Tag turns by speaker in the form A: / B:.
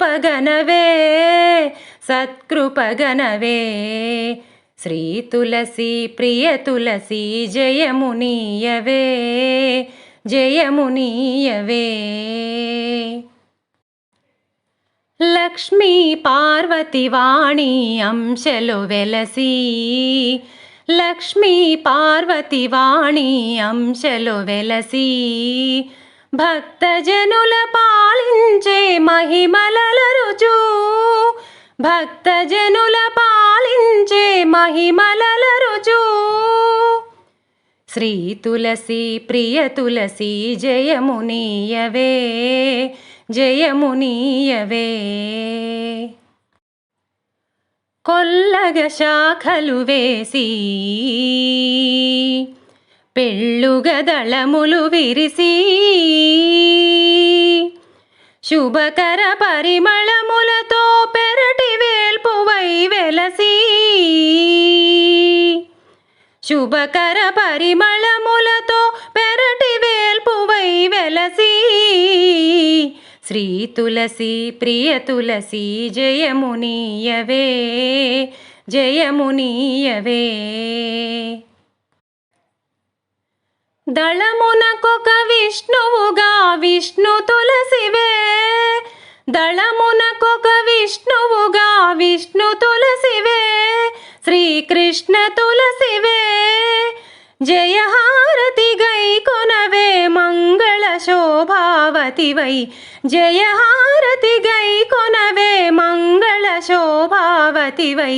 A: సత్కృపగనవే సత్కృపగనవే. శ్రీ తులసి ప్రియ తులసి జయమునీయవే జయమునీయవే. లక్ష్మీ పార్వతి వాణి అంశలు వెలసి లక్ష్మీ పార్వతి వాణి అంశలు వెలసి భక్తజనుల పాలించే మహిమలల రుచు భక్తజనుల పాలించే మహిమలల రుచు శ్రీ తులసి ప్రియ తులసి జయమునీయవే జయమునీయవే కొల్లగ శాఖలు వేసి పెళ్ళుగదళములు విరిసి శుభకర పరిమళములతో పెరటి వేల్పువై వెలసి శుభకర పరిమళములతో పెరటి వేల్పువై వెలసి శ్రీ తులసి ప్రియ తులసి జయమునీయవే జయమునీయవే. దళమునకొక విష్ణువుగా విష్ణు తులసివే దళమునకొక విష్ణువుగా విష్ణు తులసివే శ్రీకృష్ణ తులసివే జయహారతి గై కొనవే మంగళ శోభావతివై జయహారతి గై కొనవే మంగళ శోభావతివై